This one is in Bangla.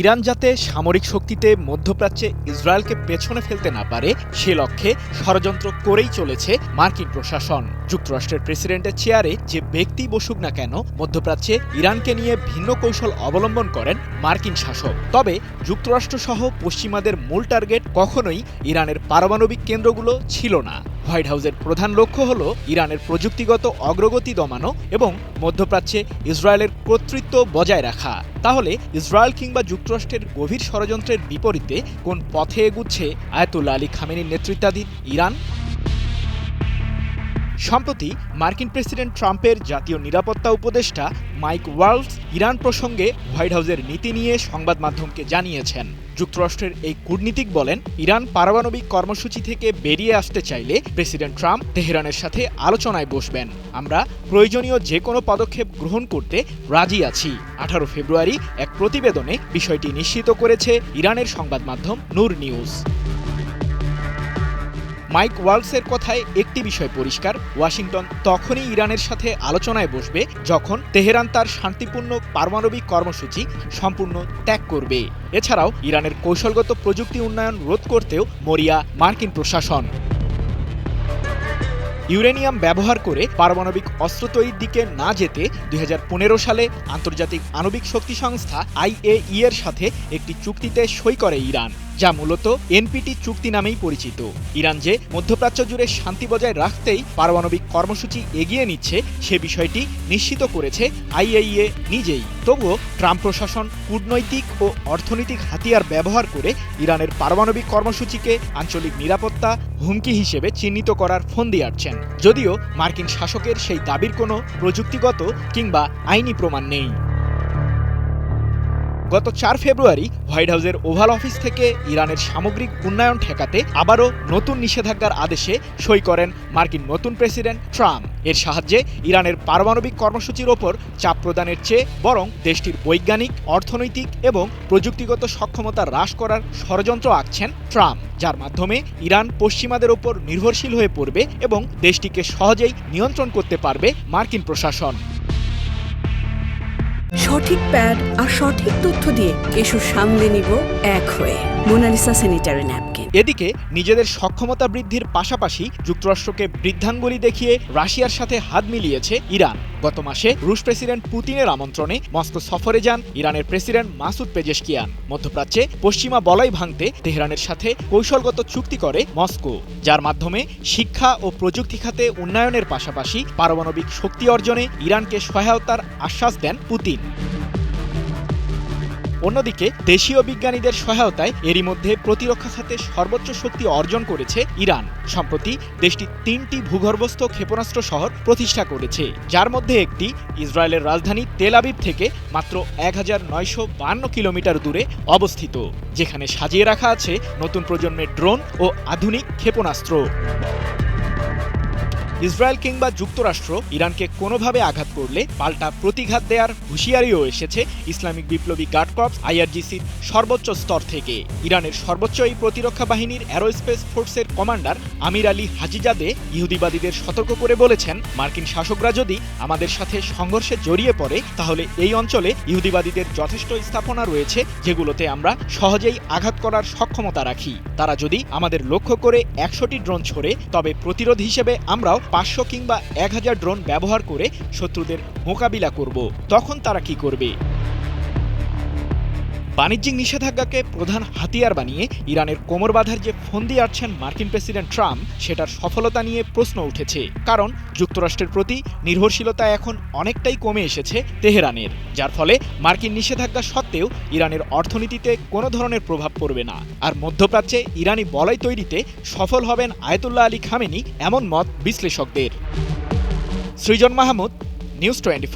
ইরান যাতে সামরিক শক্তিতে মধ্যপ্রাচ্যে ইসরায়েলকে পেছনে ফেলতে না পারে, সে লক্ষ্যে ষড়যন্ত্র করেই চলেছে মার্কিন প্রশাসন। যুক্তরাষ্ট্রের প্রেসিডেন্টের চেয়ারে যে ব্যক্তি বসুক না কেন, মধ্যপ্রাচ্যে ইরানকে নিয়ে ভিন্ন কৌশল অবলম্বন করেন মার্কিন শাসক। তবে যুক্তরাষ্ট্রসহ পশ্চিমাদের মূল টার্গেট কখনোই ইরানের পারমাণবিক কেন্দ্রগুলো ছিল না। হোয়াইট হাউসের প্রধান লক্ষ্য হল ইরানের প্রযুক্তিগত অগ্রগতি দমানো এবং মধ্যপ্রাচ্যে ইসরায়েলের কর্তৃত্ব বজায় রাখা। তাহলে ইসরায়েল কিংবা যুক্তরাষ্ট্রের গভীর ষড়যন্ত্রের বিপরীতে কোন পথে এগুচ্ছে আয়াতুল্লাহ আলী খামেনির নেতৃত্বাধীন ইরান? সম্প্রতি মার্কিন প্রেসিডেন্ট ট্রাম্পের জাতীয় নিরাপত্তা উপদেষ্টা মাইক ওয়ার্লস ইরান প্রসঙ্গে হোয়াইট হাউসের নীতি নিয়ে সংবাদ মাধ্যমকে জানিয়েছেন। যুক্তরাষ্ট্রের এই কূটনীতিক বলেন, ইরান পারমাণবিক কর্মসূচি থেকে বেরিয়ে আসতে চাইলে প্রেসিডেন্ট ট্রাম্প তেহরানের সাথে আলোচনায় বসবেন। আমরা প্রয়োজনীয় যে কোনো পদক্ষেপ গ্রহণ করতে রাজি আছি। আঠারো ফেব্রুয়ারি এক প্রতিবেদনে বিষয়টি নিশ্চিত করেছে ইরানের সংবাদ মাধ্যম নূর নিউজ। মাইক ওয়ালসের কথায় একটি বিষয় পরিষ্কার। ওয়াশিংটন তখনই ইরানের সাথে আলোচনায় বসবে যখন তেহরান তার শান্তিপূর্ণ পারমাণবিক কর্মসূচি সম্পূর্ণ ত্যাগ করবে। এছাড়াও ইরানের কৌশলগত প্রযুক্তি উন্নয়ন রোধ করতেও মরিয়া মার্কিন প্রশাসন। ইউরেনিয়াম ব্যবহার করে পারমাণবিক অস্ত্র তৈরির দিকে না যেতে দুই হাজার পনেরো সালে আন্তর্জাতিক আণবিক শক্তি সংস্থা আইএই এর সাথে একটি চুক্তিতে সই করে ইরান। যা মূলত এনপিটি চুক্তি নামেই পরিচিত। ইরান যে মধ্যপ্রাচ্য জুড়ে শান্তি বজায় রাখতেই পারমাণবিক কর্মসূচি এগিয়ে নিচ্ছে, সে বিষয়টি নিশ্চিত করেছে আইএইএ নিজেই। তবুও ট্রাম্প প্রশাসন কূটনৈতিক ও অর্থনৈতিক হাতিয়ার ব্যবহার করে ইরানের পারমাণবিক কর্মসূচিকে আঞ্চলিক নিরাপত্তা হুমকি হিসেবে চিহ্নিত করার ফন্দি আটছেন। যদিও মার্কিন শাসকের সেই দাবির কোনো প্রযুক্তিগত কিংবা আইনি প্রমাণ নেই। গত চার ফেব্রুয়ারি হোয়াইট হাউসের ওভাল অফিস থেকে ইরানের সামগ্রিক উন্নয়ন ঠেকাতে আবারও নতুন নিষেধাজ্ঞার আদেশে সই করেন মার্কিন নতুন প্রেসিডেন্ট ট্রাম্প। এর সাহায্যে ইরানের পারমাণবিক কর্মসূচির ওপর চাপ প্রদানের চেয়ে বরং দেশটির বৈজ্ঞানিক, অর্থনৈতিক এবং প্রযুক্তিগত সক্ষমতা হ্রাস করার ষড়যন্ত্র আঁকছেন ট্রাম্প, যার মাধ্যমে ইরান পশ্চিমাদের ওপর নির্ভরশীল হয়ে পড়বে এবং দেশটিকে সহজেই নিয়ন্ত্রণ করতে পারবে মার্কিন প্রশাসন। সঠিক প্যাড আর সঠিক তথ্য দিয়ে এসব সামলে নিব এক হয়ে। মোনালিসা স্যানিটারি ন্যাপকিন এদিকে নিজেদের সক্ষমতা বৃদ্ধির পাশাপাশি যুক্তরাষ্ট্রকে বৃদ্ধাঙ্গুলি দেখিয়ে রাশিয়ার সাথে হাত মিলিয়েছে ইরান। গত মাসে রুশ প্রেসিডেন্ট পুতিনের আমন্ত্রণে মস্কো সফরে যান ইরানের প্রেসিডেন্ট মাসুদ পেজেশকিয়ান। মধ্যপ্রাচ্যে পশ্চিমা বলয় ভাঙতে তেহরানের সাথে কৌশলগত চুক্তি করে মস্কো, যার মাধ্যমে শিক্ষা ও প্রযুক্তি খাতে উন্নয়নের পাশাপাশি পারমাণবিক শক্তি অর্জনে ইরানকে সহায়তার আশ্বাস দেন পুতিন। অন্যদিকে দেশীয় বিজ্ঞানীদের সহায়তায় এরই মধ্যে প্রতিরক্ষা খাতে সর্বোচ্চ শক্তি অর্জন করেছে ইরান। সম্প্রতি দেশটি তিনটি ভূগর্ভস্থ ক্ষেপণাস্ত্র শহর প্রতিষ্ঠা করেছে, যার মধ্যে একটি ইসরায়েলের রাজধানী তেল আবিব থেকে মাত্র এক হাজার নয়শো বান্ন কিলোমিটার দূরে অবস্থিত, যেখানে সাজিয়ে রাখা আছে নতুন প্রজন্মের ড্রোন ও আধুনিক ক্ষেপণাস্ত্র। ইসরায়েল কিংবা যুক্তরাষ্ট্র ইরানকে কোনোভাবে আঘাত করলে পাল্টা প্রতিঘাত দেয়ার হুঁশিয়ারিও এসেছে ইসলামিক বিপ্লবী গার্ড কর্পস আইআরজিসির সর্বোচ্চ স্তর থেকে। ইরানের সর্বোচ্চ এই প্রতিরক্ষা বাহিনীর অ্যারোস্পেস ফোর্সের কমান্ডার আমির আলী হাজিজাদে ইহুদিবাদীদের সতর্ক করে বলেছেন, মার্কিন শাসকরা যদি আমাদের সাথে সংঘর্ষে জড়িয়ে পড়ে, তাহলে এই অঞ্চলে ইহুদিবাদীদের যথেষ্ট স্থাপনা রয়েছে, যেগুলোতে আমরা সহজেই আঘাত করার সক্ষমতা রাখি। তারা যদি আমাদের লক্ষ্য করে একশোটি ড্রোন ছোড়ে, তবে প্রতিরোধ হিসেবে আমরাও পাঁচশো কিংবা এক হাজার ড্রোন ব্যবহার করে শত্রুদের মোকাবিলা করব। তখন তারা কি করবে? বাণিজ্যিক নিষেধাজ্ঞাকে প্রধান হাতিয়ার বানিয়ে ইরানের কোমর বাঁধার যে ফন্দি আটছেন মার্কিন প্রেসিডেন্ট ট্রাম্প, সেটার সফলতা নিয়ে প্রশ্ন উঠেছে। কারণ যুক্তরাষ্ট্রের প্রতি নির্ভরশীলতা এখন অনেকটাই কমে এসেছে তেহরানের, যার ফলে মার্কিন নিষেধাজ্ঞা সত্ত্বেও ইরানের অর্থনীতিতে কোনো ধরনের প্রভাব পড়বে না। আর মধ্যপ্রাচ্যে ইরানি বলয় তৈরিতে সফল হবেন আয়তুল্লাহ আলী খামেনি এমন মত বিশ্লেষকদের। সৃজন মাহমুদ, নিউজ টোয়েন্টি